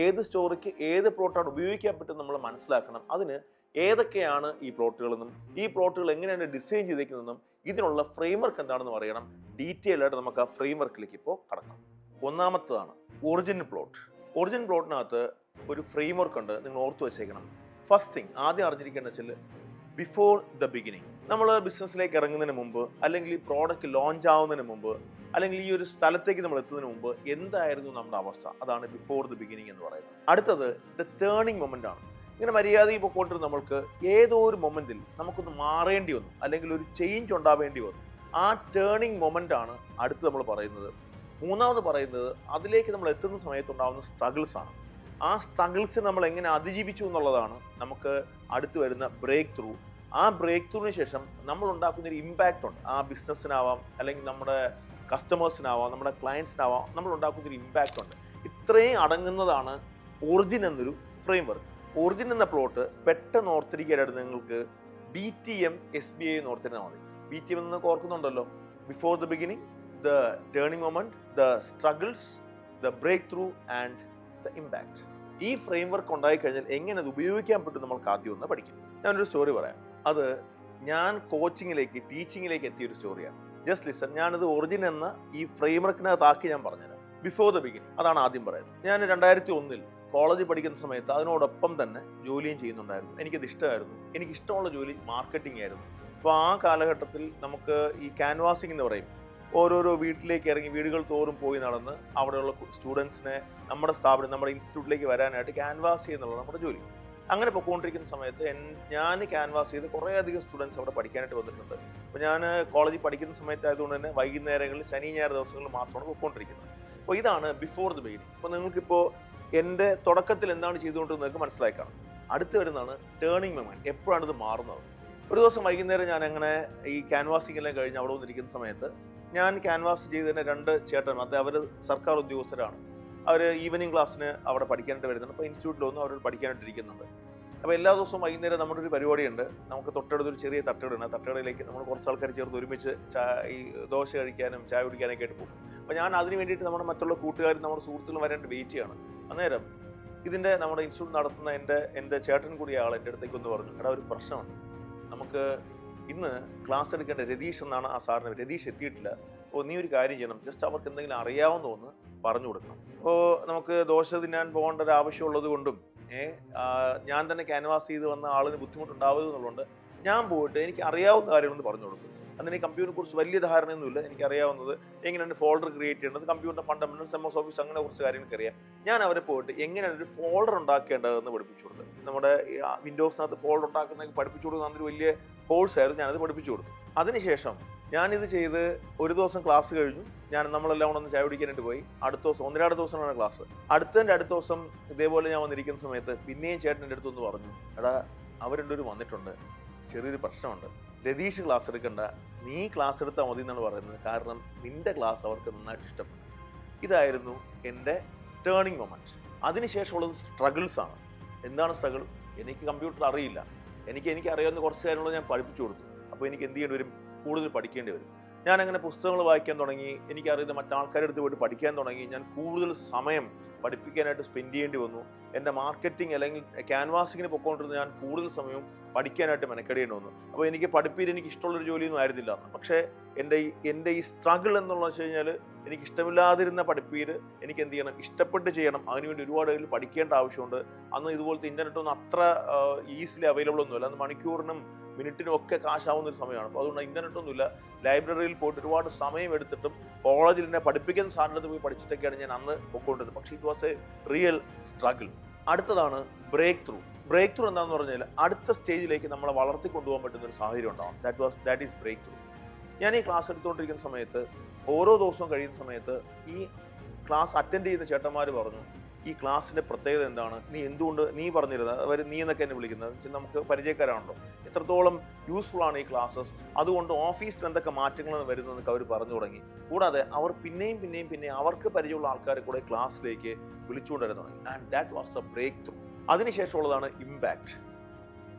ഏത് സ്റ്റോറിക്ക് ഏത് പ്ലോട്ടാണ് ഉപയോഗിക്കാൻ പറ്റും നമ്മൾ മനസ്സിലാക്കണം. അതിന് ഏതൊക്കെയാണ് ഈ പ്ലോട്ടുകളെന്നും ഈ പ്ലോട്ടുകൾ എങ്ങനെയാണ് ഡിസൈൻ ചെയ്തേക്കുന്നതെന്നും ഇതിനുള്ള ഫ്രെയിംവർക്ക് എന്താണെന്ന് അറിയണം. ഡീറ്റെയിൽ ആയിട്ട് നമുക്ക് ആ ഫ്രെയിംവർക്കിലേക്ക് ഇപ്പോൾ കടക്കാം. ഒന്നാമത്തതാണ് ഒറിജിനൽ പ്ലോട്ട് ഒറിജിനൽ പ്ലോട്ടിനകത്ത് ഒരു ഫ്രെയിംവർക്ക് ഉണ്ട്. നിങ്ങൾ ഓർത്ത് വെച്ചേക്കണം. ഫസ്റ്റ് തിങ് ആദ്യം അറിഞ്ഞിരിക്കേണ്ട വെച്ചാൽ ബിഫോർ ദ ബിഗിനിങ് നമ്മൾ ബിസിനസ്സിലേക്ക് ഇറങ്ങുന്നതിന് മുമ്പ് അല്ലെങ്കിൽ ഈ പ്രോഡക്റ്റ് ലോഞ്ച് ആവുന്നതിന് മുമ്പ് അല്ലെങ്കിൽ ഈ ഒരു സ്ഥലത്തേക്ക് നമ്മൾ എത്തുന്നതിന് മുമ്പ് എന്തായിരുന്നു നമ്മുടെ അവസ്ഥ? അതാണ് ബിഫോർ ദി ബിഗിനിങ് എന്ന് പറയുന്നത്. അടുത്തത് ദ ടേണിംഗ് മൊമെന്റ് ആണ്. ഇങ്ങനെ മര്യാദയിൽ പൊക്കോണ്ടിരുന്ന നമ്മൾക്ക് ഏതോ ഒരു മൊമെന്റിൽ നമുക്കൊന്ന് മാറേണ്ടി വന്നു അല്ലെങ്കിൽ ഒരു ചേഞ്ച് ഉണ്ടാവേണ്ടി വന്നു. ആ ടേണിംഗ് മൊമെന്റ് ആണ് അടുത്ത് നമ്മൾ പറയുന്നത്. മൂന്നാമത് പറയുന്നത് അതിലേക്ക് നമ്മൾ എത്തുന്ന സമയത്ത് ഉണ്ടാകുന്ന സ്ട്രഗിൾസ് ആണ്. ആ സ്ട്രഗിൾസ് നമ്മൾ എങ്ങനെ അതിജീവിച്ചു എന്നുള്ളതാണ് നമുക്ക് അടുത്ത് വരുന്ന ബ്രേക്ക് ത്രൂ ആ ബ്രേക്ക് ത്രൂവിന് ശേഷം നമ്മൾ ഉണ്ടാക്കുന്ന ഒരു ഇമ്പാക്റ്റ് ഉണ്ട്. ആ ബിസിനസ്സിനാവാം അല്ലെങ്കിൽ നമ്മുടെ കസ്റ്റമേഴ്സിനാവാം നമ്മുടെ ക്ലയൻസിനാവാം നമ്മൾ ഉണ്ടാക്കുന്ന ഒരു ഇമ്പാക്റ്റ് ഉണ്ട്. ഇത്രയും അടങ്ങുന്നതാണ് ഒറിജിൻ എന്നൊരു ഫ്രെയിം വർക്ക് ഒറിജിൻ എന്ന പ്ലോട്ട് പെട്ടെന്ന് ഓർത്തിരിക്കാനായിട്ട് നിങ്ങൾക്ക് B T M S B I എന്ന് ഓർത്തിരുന്നാൽ മതി. ബി ടി എം എന്ന് ഓർക്കുന്നുണ്ടല്ലോ? Before the beginning the turning moment the struggles the breakthrough and the impact ഈ ഫ്രെയിംവർക്ക് ഉണ്ടായി കഴിഞ്ഞാൽ എങ്ങനെ അത് ഉപയോഗിക്കാൻ പറ്റും നമ്മൾക്ക് ആദ്യം ഒന്ന് പഠിക്കും. ഞാനൊരു സ്റ്റോറി പറയാം. അത് ഞാൻ കോച്ചിങ്ങിലേക്ക് ടീച്ചിങ്ങിലേക്ക് എത്തിയ ഒരു സ്റ്റോറിയാണ് ജസ്റ്റ് ലിസൺ ഞാനിത് ഒറിജിൻ എന്ന ഈ ഫ്രെയിംവർക്കിനകത്താക്കി ഞാൻ പറഞ്ഞുതരാം. ബിഫോർ ദ ബിഗിൻ അതാണ് ആദ്യം പറയുന്നത്. ഞാൻ രണ്ടായിരത്തി ഒന്നിൽ കോളേജിൽ പഠിക്കുന്ന സമയത്ത് അതിനോടൊപ്പം തന്നെ ജോലിയും ചെയ്യുന്നുണ്ടായിരുന്നു. എനിക്കത് ഇഷ്ടമായിരുന്നു. എനിക്ക് ഇഷ്ടമുള്ള ജോലി മാർക്കറ്റിംഗ് ആയിരുന്നു. അപ്പോൾ ആ കാലഘട്ടത്തിൽ നമുക്ക് ഈ ക്യാൻവാസിംഗ് എന്ന് പറയും. ഓരോരോ വീട്ടിലേക്ക് ഇറങ്ങി വീടുകൾ തോറും പോയി നടന്ന് അവിടെയുള്ള സ്റ്റുഡൻസിനെ നമ്മുടെ സ്ഥാപനം നമ്മുടെ ഇൻസ്റ്റിറ്റ്യൂട്ടിലേക്ക് വരാനായിട്ട് ക്യാൻവാസ് ചെയ്യുന്നുള്ള നമ്മുടെ ജോലി. അങ്ങനെ പൊക്കോണ്ടിരിക്കുന്ന സമയത്ത് ഞാൻ ക്യാൻവാസ് ചെയ്ത് കുറേയധികം സ്റ്റുഡൻസ് അവിടെ പഠിക്കാനായിട്ട് വന്നിട്ടുണ്ട്. അപ്പോൾ ഞാൻ കോളേജിൽ പഠിക്കുന്ന സമയത്തായതുകൊണ്ട് തന്നെ വൈകുന്നേരങ്ങളിൽ ശനി ഞായർ ദിവസങ്ങളിൽ മാത്രമാണ് പൊക്കോണ്ടിരിക്കുന്നത്. അപ്പോൾ ഇതാണ് ബിഫോർ ദി ബെയിൻ അപ്പോൾ നിങ്ങൾക്കിപ്പോൾ എന്റെ തുടക്കത്തിൽ എന്താണ് ചെയ്തുകൊണ്ടിരുന്നത് നിങ്ങൾക്ക് മനസ്സിലായി കാണും. അടുത്ത് വരുന്നതാണ് ടേണിംഗ് മൊമെന്റ് എപ്പോഴാണ് ഇത് മാറുന്നത്? ഒരു ദിവസം വൈകുന്നേരം ഞാൻ അങ്ങനെ ഈ ക്യാൻവാസിംഗ് എല്ലാം കഴിഞ്ഞ് അവിടെ വന്നിരിക്കുന്ന സമയത്ത് ഞാൻ ക്യാൻവാസ് ചെയ്തതിന് രണ്ട് ചേട്ടൻ അത് അവർ സർക്കാർ ഉദ്യോഗസ്ഥരാണ്. അവർ ഈവനിങ് ക്ലാസ്സിന് അവിടെ പഠിക്കാനായിട്ട് വരുന്നുണ്ട്. അപ്പോൾ ഇൻസ്റ്റിറ്റ്യൂട്ടിൽ വന്ന് അവർ പഠിക്കാനായിട്ട് ഇരിക്കുന്നുണ്ട്. അപ്പോൾ എല്ലാ ദിവസവും വൈകുന്നേരം നമ്മുടെ ഒരു പരിപാടിയുണ്ട്. നമുക്ക് തൊട്ടടുത്തൊരു ചെറിയ തട്ടുകടയാണ് ആ തട്ടുകടയിലേക്ക് നമ്മൾ കുറച്ച് ആൾക്കാർ ചേർന്ന് ഒരുമിച്ച് ചായ ഈ ദോശ കഴിക്കാനും ചായ കുടിക്കാനൊക്കെ ആയിട്ട് പോകും. അപ്പോൾ ഞാൻ അതിന് വേണ്ടിയിട്ട് നമ്മുടെ മറ്റുള്ള കൂട്ടുകാരും നമ്മുടെ സുഹൃത്തുക്കളും വരേണ്ട വെയിറ്റ് ചെയ്യാണ്. അന്നേരം ഇതിന്റെ നമ്മുടെ ഇൻസ്റ്റിറ്റ്യൂട്ട് നടത്തുന്ന എന്റെ എന്റെ ചേട്ടൻ കൂടിയ ആൾ എന്റെ അടുത്തേക്ക് ഒന്ന് പറഞ്ഞു എടാ ഒരു പ്രശ്നമുണ്ട്. നമുക്ക് ഇന്ന് ക്ലാസ് എടുക്കേണ്ട രതീഷ് എന്നാണ് ആ സാറിന് രതീഷ് എത്തിയിട്ടില്ല. അപ്പോൾ നീ ഒരു കാര്യം ചെയ്യണം. ജസ്റ്റ് അവർക്ക് എന്തെങ്കിലും അറിയാവുന്ന ഒന്ന് പറഞ്ഞു കൊടുക്കണം. അപ്പോൾ നമുക്ക് ദോശ തിന്നാൻ പോകേണ്ട ഒരു ആവശ്യമുള്ളത് കൊണ്ടും ഞാൻ തന്നെ ക്യാൻവാസ് ചെയ്ത് വന്ന ആളിന് ബുദ്ധിമുട്ടുണ്ടാവരുത് എന്നുള്ളതുകൊണ്ട് ഞാൻ പോയിട്ട് എനിക്ക് അറിയാവുന്ന കാര്യങ്ങളൊന്ന് പറഞ്ഞു കൊടുക്കും. അതിന് കമ്പ്യൂട്ടറിനെ കുറിച്ച് വലിയ ധാരണയൊന്നുമില്ല. എനിക്ക് അറിയാവുന്നത് എങ്ങനെയാണ് ഫോൾഡർ ക്രിയേറ്റ് ചെയ്യേണ്ടത് കമ്പ്യൂട്ടർ ഫണ്ടമെന്റൽസ് എം ഓഫീസ് അങ്ങനെ കുറച്ച് കാര്യങ്ങൾക്ക് അറിയാം. ഞാൻ അവരെ പോയിട്ട് എങ്ങനെയാണ് ഒരു ഫോൾഡർ ഉണ്ടാക്കേണ്ടതെന്ന് പഠിപ്പിച്ചു കൊടുത്തു. നമ്മുടെ വിൻഡോസിനകത്ത് ഫോൾഡർ ഉണ്ടാക്കുന്നതൊക്കെ പഠിപ്പിച്ചു കൊടുക്കുന്ന വലിയ കോഴ്സ് ആയിരുന്നു ഞാനത് പഠിപ്പിച്ചു കൊടുത്തു. അതിനുശേഷം ഞാനിത് ചെയ്ത് ഒരു ദിവസം ക്ലാസ് കഴിഞ്ഞു. ഞാൻ നമ്മളെല്ലാം കൂടെ ഒന്ന് ചായ പിടിക്കാനായിട്ട് പോയി. അടുത്ത ദിവസം ഒന്നിരാട് ദിവസമാണ് ക്ലാസ് അടുത്തതിന്റെ അടുത്ത ദിവസം ഇതേപോലെ ഞാൻ വന്നിരിക്കുന്ന സമയത്ത് പിന്നെയും ചേട്ടൻ എന്റെ അടുത്തൊന്ന് പറഞ്ഞു എടാ അവരെന്റെ വന്നിട്ടുണ്ട്. ചെറിയൊരു പ്രശ്നമുണ്ട്. രതീഷ് ക്ലാസ് എടുക്കണ്ട. നീ ക്ലാസ് എടുത്താൽ മതി എന്നാണ് പറയുന്നത്. കാരണം നിന്റെ ക്ലാസ് അവർക്ക് നന്നായിട്ട് ഇഷ്ടപ്പെട്ടു. ഇതായിരുന്നു എന്റെ ടേണിംഗ് മൊമെന്റ് അതിനുശേഷമുള്ളത് സ്ട്രഗിൾസ് ആണ്. എന്താണ് സ്ട്രഗിൾ എനിക്ക് കമ്പ്യൂട്ടർ അറിയില്ല. എനിക്ക് എനിക്ക് അറിയാവുന്ന കുറച്ച് കാര്യങ്ങൾ ഞാൻ പഠിപ്പിച്ചു കൊടുത്തു. അപ്പോൾ എനിക്ക് എന്ത് ചെയ്യേണ്ടി വരും? കൂടുതൽ പഠിക്കേണ്ടി വരും. ഞാൻ അങ്ങനെ പുസ്തകങ്ങൾ വായിക്കാൻ തുടങ്ങി എനിക്കറിയുന്ന മറ്റാൾക്കാരുടെ അടുത്ത് പോയിട്ട് പഠിക്കാൻ തുടങ്ങി ഞാൻ കൂടുതൽ സമയം പഠിപ്പിക്കാനായിട്ട് സ്പെൻഡ് ചെയ്യേണ്ടി വന്നു. എന്റെ മാർക്കറ്റിംഗ് അല്ലെങ്കിൽ ക്യാൻവാസിങ്ങിന് പൊക്കോണ്ടിരുന്ന ഞാൻ കൂടുതൽ സമയവും പഠിക്കാനായിട്ട് മെനക്കെടേണ്ടി വന്നു. അപ്പോൾ എനിക്ക് പഠിപ്പിൽ എനിക്ക് ഇഷ്ടമുള്ളൊരു ജോലിയൊന്നും ആയിരുന്നില്ല. പക്ഷേ എന്റെ ഈ എന്റെ ഈ സ്ട്രഗിൾ എന്നുള്ളത് വെച്ച് കഴിഞ്ഞാൽ എനിക്ക് ഇഷ്ടമില്ലാതിരുന്ന പഠിപ്പീർ എനിക്ക് എന്ത് ചെയ്യണം? ഇഷ്ടപ്പെട്ട് ചെയ്യണം. അതിനുവേണ്ടി ഒരുപാട് ഇതിൽ പഠിക്കേണ്ട ആവശ്യമുണ്ട്. അന്ന് ഇതുപോലത്തെ ഇന്റർനെറ്റ് ഒന്നും അത്ര ഈസിലി അവൈലബിൾ ഒന്നുമല്ല. അന്ന് മണിക്കൂറിനും മിനിറ്റിനും ഒക്കെ കാശാവുന്ന ഒരു സമയമാണ്. അപ്പോൾ അതുകൊണ്ട് ഇന്റർനെറ്റ് ഒന്നുമില്ല ലൈബ്രറിയിൽ പോയിട്ട് ഒരുപാട് സമയം എടുത്തിട്ടും കോളേജിൽ എന്നെ പഠിപ്പിക്കുന്ന സാറിന്റെ പോയി പഠിച്ചിട്ടൊക്കെയാണ് ഞാൻ അന്ന് പൊക്കോണ്ടിരുന്നത്. പക്ഷേ it was a real struggle അടുത്തതാണ് ബ്രേക്ക് ത്രൂ ബ്രേക്ക് ത്രൂ എന്താണെന്ന് പറഞ്ഞാൽ അടുത്ത സ്റ്റേജിലേക്ക് നമ്മളെ വളർത്തി കൊണ്ടുപോകാൻ പറ്റുന്ന ഒരു സാഹചര്യം ഉണ്ടാവും that was that is breakthrough ഞാൻ ഈ ക്ലാസ് എടുത്തുകൊണ്ടിരിക്കുന്ന സമയത്ത് ഓരോ ദിവസവും കഴിയുന്ന സമയത്ത് ഈ ക്ലാസ് അറ്റൻഡ് ചെയ്യുന്ന ചേട്ടന്മാർ പറഞ്ഞു ഈ ക്ലാസ്സിന്റെ പ്രത്യേകത എന്താണ്? നീ എന്തുകൊണ്ട് നീ പറഞ്ഞിരുന്നത്? അവർ നീ എന്നൊക്കെ എന്നെ വിളിക്കുന്നത്. നമുക്ക് പരിചയക്കാരാണല്ലോ. എത്രത്തോളം യൂസ്ഫുൾ ആണ് ഈ ക്ലാസ്സസ് അതുകൊണ്ട് ഓഫീസിൽ എന്തൊക്കെ മാറ്റങ്ങളാണ് വരുന്നതെന്നൊക്കെ അവർ പറഞ്ഞു തുടങ്ങി. കൂടാതെ അവർ പിന്നെയും പിന്നെയും പിന്നെ അവർക്ക് പരിചയമുള്ള ആൾക്കാരെ കൂടെ ക്ലാസ്സിലേക്ക് വിളിച്ചുകൊണ്ടുവരാൻ തുടങ്ങി. And that was the breakthrough അതിനുശേഷമുള്ളതാണ് impact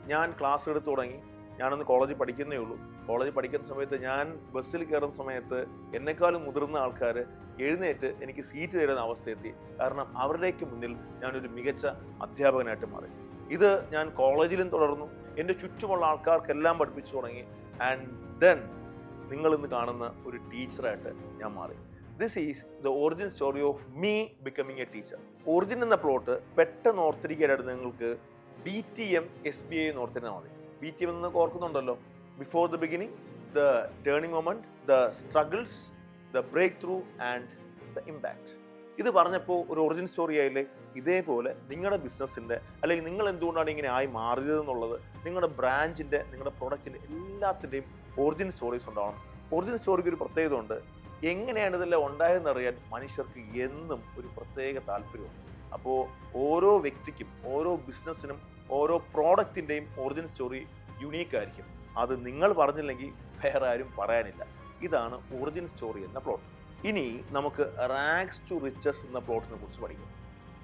ഞാൻ ക്ലാസ് എടുത്തു തുടങ്ങി. ഞാനന്ന് കോളേജിൽ പഠിക്കുന്നേ ഉള്ളൂ. കോളേജിൽ പഠിക്കുന്ന സമയത്ത് ഞാൻ ബസ്സിൽ കയറുന്ന സമയത്ത് എന്നെക്കാളും മുതിർന്ന ആൾക്കാർ എഴുന്നേറ്റ് എനിക്ക് സീറ്റ് തരുന്ന അവസ്ഥയെത്തി. കാരണം അവരുടെയൊക്കെ മുന്നിൽ ഞാനൊരു മികച്ച അധ്യാപകനായിട്ട് മാറി. ഇത് ഞാൻ കോളേജിലും തുടർന്നു. എന്റെ ചുറ്റുമുള്ള ആൾക്കാർക്കെല്ലാം പഠിപ്പിച്ചു തുടങ്ങി. ആൻഡ് ദെൻ നിങ്ങൾ ഇന്ന് കാണുന്ന ഒരു ടീച്ചറായിട്ട് ഞാൻ മാറി. This is the origin story of me becoming a teacher origin എന്ന പ്ലോട്ട് പെട്ടെന്ന് ഓർത്തിരിക്കാനായിട്ട് നിങ്ങൾക്ക് B T M S B I എന്ന് ഓർത്തിരുന്നാൽ മതി. ബി ടി എം എന്ന് ഓർക്കുന്നുണ്ടല്ലോ. Before the beginning the turning moment the struggles the breakthrough and the impact ഇത് പറഞ്ഞപ്പോൾ ഒരു ഒറിജിൻ സ്റ്റോറി ആയില്ലേ? ഇതേപോലെ നിങ്ങളുടെ ബിസിനസ്സിന്റെ അല്ലെങ്കിൽ നിങ്ങൾ എന്തുകൊണ്ടാണ് ഇങ്ങനെ ആയി മാറിയത് എന്നുള്ളത് നിങ്ങളുടെ ബ്രാഞ്ചിന്റെ നിങ്ങളുടെ പ്രൊഡക്റ്റിന്റെ എല്ലാത്തിന്റെയും ഒറിജിൻ സ്റ്റോറീസ് ഉണ്ടാവണം. ഒറിജിൻ സ്റ്റോറിക്ക് ഒരു പ്രത്യേകത ഉണ്ട്. എങ്ങനെയാണ് ഇതെല്ലാം ഉണ്ടായതെന്ന് അറിയാൻ മനുഷ്യർക്ക് എന്നും ഒരു പ്രത്യേക താല്പര്യമുണ്ട്. അപ്പോൾ ഓരോ വ്യക്തിക്കും ഓരോ ബിസിനസ്സിനും ഓരോ പ്രോഡക്റ്റിന്റെയും ഒറിജിൻ സ്റ്റോറി യുണീക്ക് ആയിരിക്കും. അത് നിങ്ങൾ പറഞ്ഞില്ലെങ്കിൽ വേറെ ആരും പറയാനില്ല. ഇതാണ് ഒറിജിൻ സ്റ്റോറി എന്ന പ്ലോട്ട് ഇനി നമുക്ക് റാക്സ് ടു റിച്ചസ് എന്ന പ്ലോട്ടിനെ കുറിച്ച് പഠിക്കാം.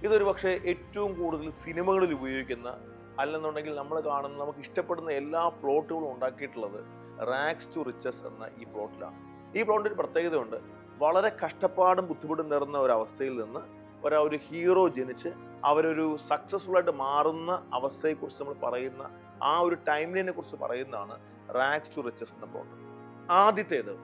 ഇതൊരു പക്ഷേ ഏറ്റവും കൂടുതൽ സിനിമകളിൽ ഉപയോഗിക്കുന്ന അല്ലെന്നുണ്ടെങ്കിൽ നമ്മൾ കാണുന്ന നമുക്ക് ഇഷ്ടപ്പെടുന്ന എല്ലാ പ്ലോട്ടുകളും ഉണ്ടാക്കിയിട്ടുള്ളത് റാക്സ് ടു റിച്ചസ് എന്ന ഈ പ്ലോട്ടിലാണ് ഈ പ്ലോട്ടിന് ഒരു പ്രത്യേകതയുണ്ട്. വളരെ കഷ്ടപ്പാടും ബുദ്ധിമുട്ടും നിറഞ്ഞ ഒരവസ്ഥയിൽ നിന്ന് ഒരാ ഒരു ഹീറോ ജനിച്ച് അവരൊരു സക്സസ്ഫുൾ ആയിട്ട് മാറുന്ന അവസ്ഥയെക്കുറിച്ച് നമ്മൾ പറയുന്ന ആ ഒരു ടൈം ലൈനെ കുറിച്ച് പറയുന്നതാണ് റാക്സ് ടു റിച്ചസ് എന്ന പ്ലോട്ട് ആദ്യത്തേത്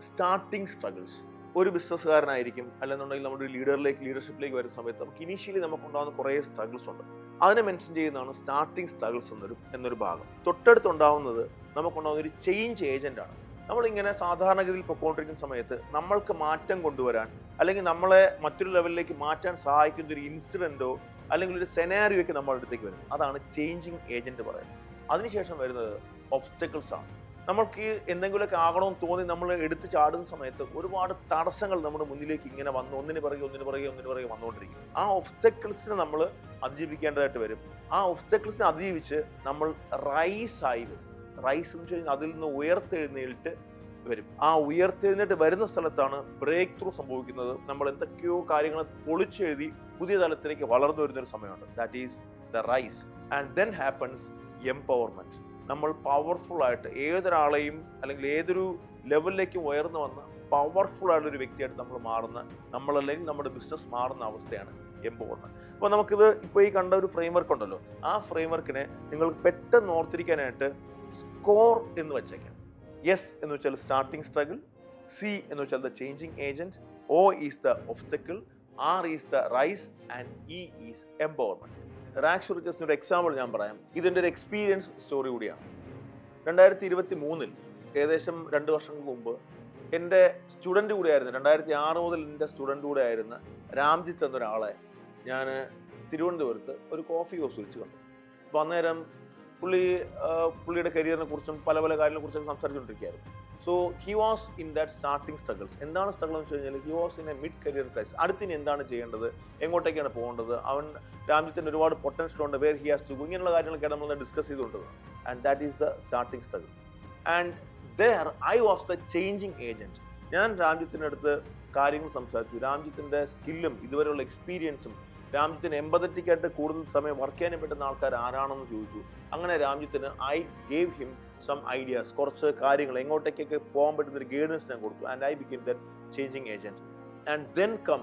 സ്റ്റാർട്ടിങ് സ്ട്രഗിൾസ് ഒരു ബിസിനസ്സുകാരനായിരിക്കും അല്ലെന്നുണ്ടെങ്കിൽ നമ്മുടെ ലീഡറിലേക്ക് ലീഡർഷിപ്പിലേക്ക് വരുന്ന സമയത്ത് നമുക്ക് ഇനീഷ്യലി നമുക്കുണ്ടാകുന്ന കുറേ സ്ട്രഗിൾസ് ഉണ്ട്. അതിനെ മെൻഷൻ ചെയ്യുന്നതാണ് സ്റ്റാർട്ടിങ് സ്ട്രഗിൾസ് എന്നൊരു എന്നൊരു ഭാഗം. തൊട്ടടുത്തുണ്ടാവുന്നത് നമുക്കുണ്ടാകുന്ന ഒരു ചേഞ്ച് ഏജന്റ് ആണ്. നമ്മളിങ്ങനെ സാധാരണഗതിയിൽ പൊക്കോണ്ടിരിക്കുന്ന സമയത്ത് നമ്മൾക്ക് മാറ്റം കൊണ്ടുവരാൻ അല്ലെങ്കിൽ നമ്മളെ മറ്റൊരു ലെവലിലേക്ക് മാറ്റാൻ സഹായിക്കുന്ന ഒരു ഇൻസിഡന്റോ അല്ലെങ്കിൽ ഒരു സെനാരിയോ ഒക്കെ നമ്മുടെ അടുത്തേക്ക് വരും. അതാണ് ചേഞ്ചിങ് ഏജന്റ് പറയുന്നത്. അതിനുശേഷം വരുന്നത് ഒബ്സ്റ്റക്കിൾസ് ആണ്. നമ്മൾക്ക് എന്തെങ്കിലുമൊക്കെ ആകണമെന്ന് തോന്നി നമ്മൾ എടുത്ത് ചാടുന്ന സമയത്ത് ഒരുപാട് തടസ്സങ്ങൾ നമ്മുടെ മുന്നിലേക്ക് ഇങ്ങനെ വന്ന് ഒന്നിന് പിറകെ ഒന്നിന് പിറകെ ഒന്നിന് പിറകെ വന്നുകൊണ്ടിരിക്കും. ആ ഒബ്സ്റ്റക്കിൾസിനെ നമ്മൾ അതിജീവിക്കേണ്ടതായിട്ട് വരും. ആ ഒബ്സ്റ്റക്കിൾസിനെ അതിജീവിച്ച് നമ്മൾ റൈസ് ആയി വരും. റൈസ് എന്ന് വെച്ച് അതിൽ നിന്ന് ഉയർത്തെഴുന്നേൽട്ട് വരും. ആ ഉയർത്തെഴുന്നേറ്റ് വരുന്ന സ്ഥലത്താണ് ബ്രേക്ക് ത്രൂ സംഭവിക്കുന്നത്. നമ്മൾ എന്തൊക്കെയോ കാര്യങ്ങൾ പൊളിച്ചെഴുതി പുതിയ തലത്തിലേക്ക് വളർന്നു വരുന്ന ഒരു സമയമുണ്ട്. That is the rise and then happens empowerment നമ്മൾ പവർഫുൾ ആയിട്ട് ഏതൊരാളെയും അല്ലെങ്കിൽ ഏതൊരു ലെവലിലേക്കും ഉയർന്നു വന്ന് പവർഫുൾ ഒരു വ്യക്തിയായിട്ട് നമ്മൾ മാറുന്ന നമ്മളല്ലെങ്കിൽ നമ്മുടെ ബിസിനസ് മാറുന്ന അവസ്ഥയാണ് എംപവർമെന്റ് അപ്പോൾ നമുക്കിത് ഇപ്പോൾ ഈ കണ്ട ഒരു ഫ്രെയിംവർക്ക് ഉണ്ടല്ലോ. ആ ഫ്രെയിംവർക്കിനെ നിങ്ങൾ പെട്ടെന്ന് ഓർത്തിരിക്കാനായിട്ട് സ്കോർ എന്ന് വെച്ചേക്കാം. എസ് എന്ന് വെച്ചാൽ സ്റ്റാർട്ടിംഗ് സ്ട്രഗിൾ സി എന്ന് വെച്ചാൽ the changing agent O is the obstacle R is the rise and E is empowerment rags റിച്ചസിന് ഒരു എക്സാമ്പിൾ ഞാൻ പറയാം. ഇതിന്റെ ഒരു എക്സ്പീരിയൻസ് സ്റ്റോറി കൂടിയാണ്. രണ്ടായിരത്തി ഇരുപത്തി മൂന്നിൽ ഏകദേശം രണ്ട് വർഷങ്ങൾക്ക് മുമ്പ് എന്റെ സ്റ്റുഡന്റ് കൂടെ ആയിരുന്നു രണ്ടായിരത്തി ആറ് മുതൽ എന്റെ സ്റ്റുഡന്റ് കൂടെ ആയിരുന്ന രാംജിത്ത് എന്നൊരാളെ ഞാൻ തിരുവനന്തപുരത്ത് ഒരു കോഫി ഹൗസ് വിളിച്ച് കണ്ടു. അപ്പോൾ അന്നേരം പുള്ളി പുള്ളിയുടെ കരിയറിനെ കുറിച്ചും പല പല കാര്യങ്ങളെ കുറിച്ചൊക്കെ സംസാരിച്ചുകൊണ്ടിരിക്കുകയായിരുന്നു so he was in that starting struggles എന്താണ് സ്ട്രഗിൾ എന്ന് വെച്ച് കഴിഞ്ഞാൽ he was in a mid career crisis അടുത്തിന് എന്താണ് ചെയ്യേണ്ടത്? എങ്ങോട്ടേക്കാണ് പോകേണ്ടത്? അവൻ രാജ്യത്തിന് ഒരുപാട് പൊട്ടൻഷ്യൽ ഉണ്ട് വേർ ഹി ഹാസ് ടു ഇങ്ങനെയുള്ള കാര്യങ്ങളൊക്കെയാണ് നമ്മൾ discuss ചെയ്തുകൊണ്ടത് and that is the starting struggle and there I was the changing agent ഞാൻ രാജ്യത്തിന്റെ അടുത്ത് കാര്യങ്ങൾ സംസാരിച്ചു. രാജ്യത്തിന്റെ സ്കില്ലും ഇതുവരെയുള്ള എക്സ്പീരിയൻസും രാജ്യത്തിന് എമ്പതറ്റിക്കായിട്ട് കൂടുതൽ സമയം വർക്ക് ചെയ്യാനും പറ്റുന്ന ആൾക്കാർ ആരാണെന്ന് ചോദിച്ചു. അങ്ങനെ രാജ്യത്തിന് I gave him some ideas കുറച്ച് കാര്യങ്ങൾ എങ്ങോട്ടേക്കൊക്കെ പോകാൻ പറ്റുന്ന ഒരു ഗൈഡൻസ് ഞാൻ കൊടുത്തു. And I become then changing agent and then come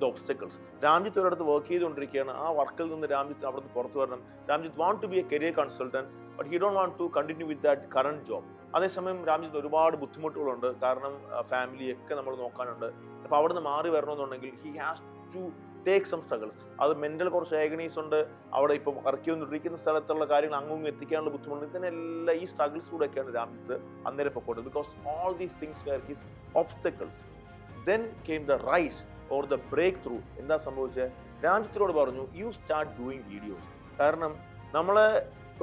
the obstacles Ramjith ഒരിടത്ത് വർക്ക് ചെയ്തുകൊണ്ടിരിക്കുകയാണ്. ആ വർക്കിൽ നിന്ന് രാംജിത്ത് അവിടെ നിന്ന് പുറത്തു വരണം. Ramjith want to be a career consultant but he don't want to continue with that current job അതേസമയം രാംജിത്ത് ഒരുപാട് ബുദ്ധിമുട്ടുകളുണ്ട്. കാരണം ഫാമിലി ഒക്കെ നമ്മൾ നോക്കാനുണ്ട്. അപ്പോൾ അവിടെ നിന്ന് മാറി വരണമെന്നുണ്ടെങ്കിൽ he has to take some struggles അത് മെന്റൽ കുറച്ച് ഏഗണീസ് ഉണ്ട്. അവിടെ ഇപ്പം വർക്ക് ചെയ്തുകൊണ്ടിരിക്കുന്ന സ്ഥലത്തുള്ള കാര്യങ്ങൾ അങ്ങും എത്തിക്കാനുള്ള ബുദ്ധിമുട്ട് ഇതിനെല്ലാം ഈ സ്ട്രഗിൾസ് കൂടെയൊക്കെയാണ് രാംജിത്ത് അന്നേരം പൊക്കോട്ടത് because all these things were his obstacles then came the rise or the breakthrough എന്താ സംഭവിച്ചത് രാംജിത്തിനോട് പറഞ്ഞു യു സ്റ്റാർട്ട് ഡൂയിങ് വീഡിയോസ് കാരണം നമ്മൾ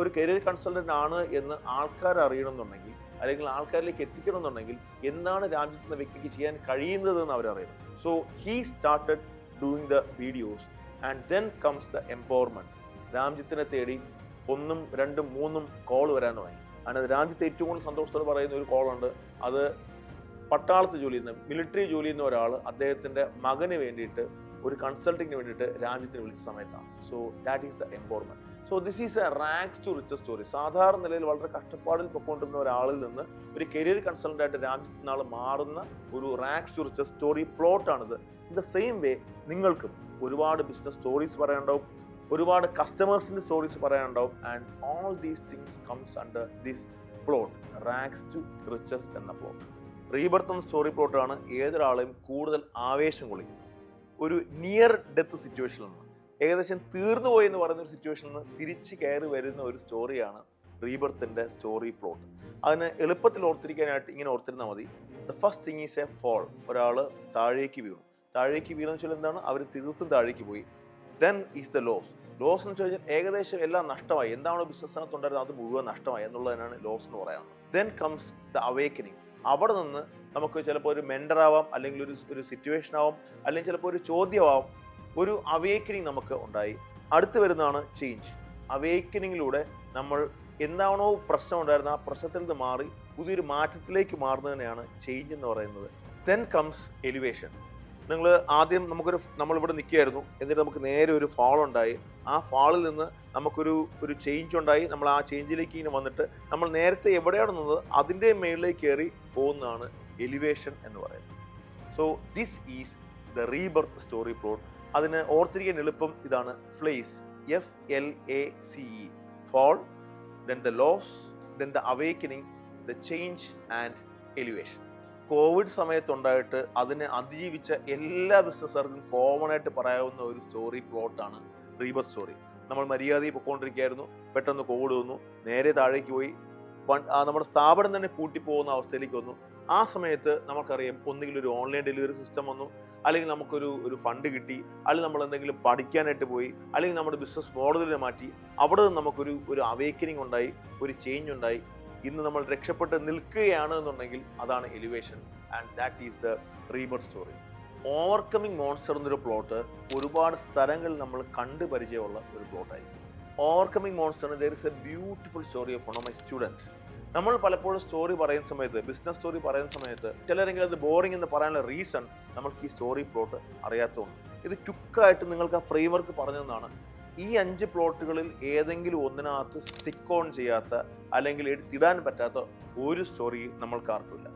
ഒരു കരിയർ കൺസൾട്ടന്റ് ആണ് എന്ന് ആൾക്കാർ അറിയണമെന്നുണ്ടെങ്കിൽ അല്ലെങ്കിൽ ആൾക്കാരിലേക്ക് എത്തിക്കണമെന്നുണ്ടെങ്കിൽ എന്താണ് രാജ്യത്ത് വ്യക്തിക്ക് ചെയ്യാൻ കഴിയുന്നത് എന്ന് അവരറിയണം. So he started doing the videos and then comes the empowerment രാംജിത്തിനെ തേടി ഒന്നും രണ്ടും മൂന്നും കോൾ വരാൻ തുടങ്ങി. അതിനകത്ത് രാജ്യത്തെ ഏറ്റവും കൂടുതൽ സന്തോഷത്തോടെ പറയുന്ന ഒരു കോളുണ്ട് അത് പട്ടാളത്ത് ജോലി ചെയ്യുന്ന മിലിറ്ററി ജോലി ചെയ്യുന്ന ഒരാൾ അദ്ദേഹത്തിന്റെ മകന് വേണ്ടിയിട്ട് ഒരു കൺസൾട്ടിങ്ങിന് വേണ്ടിയിട്ട് രാജ്യത്തിന് വിളിച്ച സമയത്താണ്. So that is the empowerment so this is a rags to riches story സാധാരണ നിലയിൽ വളരെ കഷ്ടപ്പാടിൽ പൊക്കൊണ്ടിരുന്ന ഒരാളിൽ നിന്ന് ഒരു കരിയർ കൺസൾട്ടന്റ് ആയിട്ട് രാജ്യത്ത് നാൾ മാറുന്ന ഒരു റാങ്ക്സ് ടു റിച്ച സ്റ്റോറി പ്ലോട്ടാണിത് ഇൻ ദ സെയിം വേ നിങ്ങൾക്കും ഒരുപാട് ബിസിനസ് സ്റ്റോറീസ് പറയാനുണ്ടാവും ഒരുപാട് കസ്റ്റമേഴ്സിന്റെ stories പറയാനുണ്ടാവും and all these things comes under this plot rags to riches എന്ന പ്ലോട്ട് റീബർത്ത് എന്ന സ്റ്റോറി പ്ലോട്ടാണ് ഏതൊരാളെയും കൂടുതൽ ആവേശം കൊള്ളിക്കുന്നത്. ഒരു നിയർ ഡെത്ത് സിറ്റുവേഷനിൽ നിന്ന് ഏകദേശം തീർന്നു പോയി എന്ന് പറയുന്ന ഒരു സിറ്റുവേഷനിൽ നിന്ന് തിരിച്ച് കയറി വരുന്ന ഒരു സ്റ്റോറിയാണ് റീബർത്തിന്റെ സ്റ്റോറി പ്ലോട്ട് അതിന് എളുപ്പത്തിൽ ഓർത്തിരിക്കാനായിട്ട് ഇങ്ങനെ ഓർത്തിരുന്നാൽ മതി. The first thing is a fall ഒരാൾ താഴേക്ക് വീണു. താഴേക്ക് വീണെന്ന് വെച്ചാൽ എന്താണ്? അവർ തീർത്തും താഴേക്ക് പോയി. Then is the loss loss എന്ന് വെച്ചാൽ ഏകദേശം എല്ലാം നഷ്ടമായി. എന്താണോ ബിസിനസ്സിനകത്ത് ഉണ്ടായിരുന്നത് അത് മുഴുവൻ നഷ്ടമായി എന്നുള്ളതിനാണ് ലോസ് എന്ന് പറയുന്നത് ദെൻ കംസ് ദ അവേക്കനിങ് അവിടെ നിന്ന് നമുക്ക് ചിലപ്പോൾ ഒരു മെൻഡർ ആവാം അല്ലെങ്കിൽ ഒരു ഒരു സിറ്റുവേഷൻ ആവാം അല്ലെങ്കിൽ ചിലപ്പോൾ ഒരു ചോദ്യമാവാം ഒരു അവേക്കനിങ് നമുക്ക് ഉണ്ടായി. അടുത്ത് വരുന്നതാണ് ചേഞ്ച് അവേക്കനിങ്ങിലൂടെ നമ്മൾ എന്താണോ പ്രശ്നം ഉണ്ടായിരുന്ന ആ പ്രശ്നത്തിൽ നിന്ന് മാറി പുതിയൊരു മാറ്റത്തിലേക്ക് മാറുന്നതിനെയാണ് ചേഞ്ച് എന്ന് പറയുന്നത്. ദെൻ കംസ് എലിവേഷൻ നിങ്ങൾ ആദ്യം നമുക്കൊരു നമ്മളിവിടെ നിൽക്കുകയായിരുന്നു. എന്നിട്ട് നമുക്ക് നേരെ ഒരു ഫാൾ ഉണ്ടായി. ആ ഫാളിൽ നിന്ന് നമുക്കൊരു ഒരു ചേഞ്ച് ഉണ്ടായി. നമ്മൾ ആ ചേഞ്ചിലേക്ക് ഇങ്ങനെ വന്നിട്ട് നമ്മൾ നേരത്തെ എവിടെയാണ് നിന്നത് അതിന്റെ മേളിലേക്ക് കയറി പോകുന്നതാണ് എലിവേഷൻ എന്ന് പറയുന്നത്. So this is the rebirth story plot അതിന് ഓർത്തിരിക്കാൻ എളുപ്പം ഇതാണ് flace F L A C E fall then the loss then the awakening the change and elevation COVID സമയത്തുണ്ടായിട്ട് അതിനെ അതിജീവിച്ച എല്ലാ ബിസിനസ്സുകാർക്കും കോമൺ ആയിട്ട് പറയാവുന്ന ഒരു സ്റ്റോറി പ്ലോട്ടാണ് റീബർ സ്റ്റോറി നമ്മൾ മര്യാദയിൽ പൊക്കോണ്ടിരിക്കുകയായിരുന്നു പെട്ടെന്ന് കോവിഡ് വന്നു നേരെ താഴേക്ക് പോയി നമ്മുടെ സ്ഥാപനം തന്നെ പൂട്ടിപ്പോകുന്ന അവസ്ഥയിലേക്ക് വന്നു. ആ സമയത്ത് നമുക്കറിയാം ഒന്നുകിൽ ഒരു ഓൺലൈൻ ഡെലിവറി സിസ്റ്റം വന്നു അല്ലെങ്കിൽ നമുക്കൊരു ഒരു ഫണ്ട് കിട്ടി അല്ലെങ്കിൽ നമ്മൾ എന്തെങ്കിലും പഠിക്കാനായിട്ട് പോയി അല്ലെങ്കിൽ നമ്മുടെ ബിസിനസ് മോഡലിനെ മാറ്റി അവിടെ നിന്ന് നമുക്കൊരു ഒരു അവേക്കനിങ് ഉണ്ടായി ഒരു ചേഞ്ച് ഉണ്ടായി. ഇന്ന് നമ്മൾ രക്ഷപ്പെട്ട് നിൽക്കുകയാണ് എന്നുണ്ടെങ്കിൽ അതാണ് elevation and that is the rebirth story overcoming monster എന്നൊരു പ്ലോട്ട് ഒരുപാട് സ്ഥലങ്ങളിൽ നമ്മൾ കണ്ടു പരിചയമുള്ള ഒരു പ്ലോട്ടായിരിക്കും overcoming monster there is a beautiful story of one of my student നമ്മൾ പലപ്പോഴും സ്റ്റോറി പറയുന്ന സമയത്ത് ബിസിനസ് സ്റ്റോറി പറയുന്ന സമയത്ത് ചിലരെങ്കിലും അത് ബോറിംഗ് എന്ന് പറയാനുള്ള റീസൺ നമ്മൾക്ക് ഈ സ്റ്റോറി പ്ലോട്ട് അറിയാത്തതുകൊണ്ട് ഇത് ചുക്കായിട്ട് നിങ്ങൾക്ക് ആ ഫ്രെയിംവർക്ക് വർക്ക് പറഞ്ഞതെന്നാണ്. ഈ അഞ്ച് പ്ലോട്ടുകളിൽ ഏതെങ്കിലും ഒന്നിനകത്ത് സ്റ്റിക്ക് ഓൺ ചെയ്യാത്ത അല്ലെങ്കിൽ എടുത്തിടാൻ പറ്റാത്ത ഒരു സ്റ്റോറി നമ്മൾക്ക് ആർക്കുമില്ല